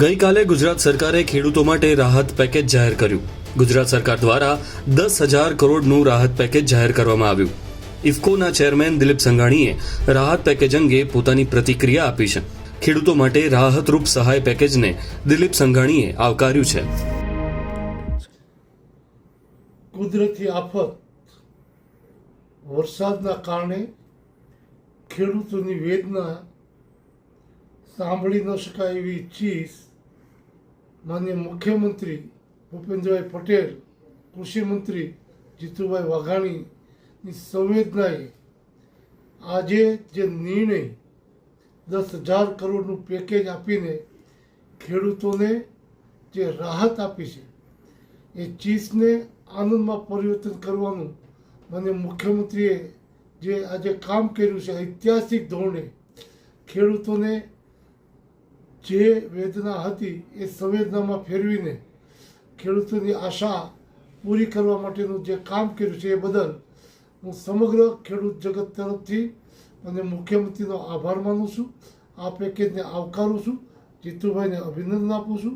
ગઈકાલે ગુજરાત સરકારે ખેડૂતો માટે રાહત પેકેજ જાહેર કર્યું. ગુજરાત સરકાર દ્વારા દસ હજાર કરોડનું રાહત પેકેજ જાહેર કરવામાં આવ્યું. ઇફકોના ચેરમેન દિલીપ સંઘાણીએ રાહત પેકેજ અંગે પોતાની પ્રતિક્રિયા આપી છે. ખેડૂતો માટે રાહતરૂપ સહાય પેકેજને દિલીપ સંઘાણીએ આવકાર્યું છે. કુદરતી આફત, વરસાદના કારણે ખેડૂતોની વેદના સાંભળી ન શકાય એવી ચીજ માન્ય મુખ્યમંત્રી ભૂપેન્દ્રભાઈ પટેલ કૃષિમંત્રી જીતુભાઈ વાઘાણીની સંવેદનાએ આજે જે નિર્ણય દસ હજાર કરોડનું પેકેજ આપીને ખેડૂતોને જે રાહત આપી છે, એ ચીજને આનંદમાં પરિવર્તન કરવાનું મને મુખ્યમંત્રીએ જે આજે કામ કર્યું છે, ઐતિહાસિક ધોરણે ખેડૂતોને જે વેદના હતી એ સંવેદનામાં ફેરવીને ખેડૂતોની આશા પૂરી કરવા માટેનું જે કામ કર્યું છે એ બદલ હું સમગ્ર ખેડૂત જગત તરફથી અને મુખ્યમંત્રીનો આભાર માનું છું. આ પેકેજને આવકારું છું. જીતુભાઈને અભિનંદન આપું છું.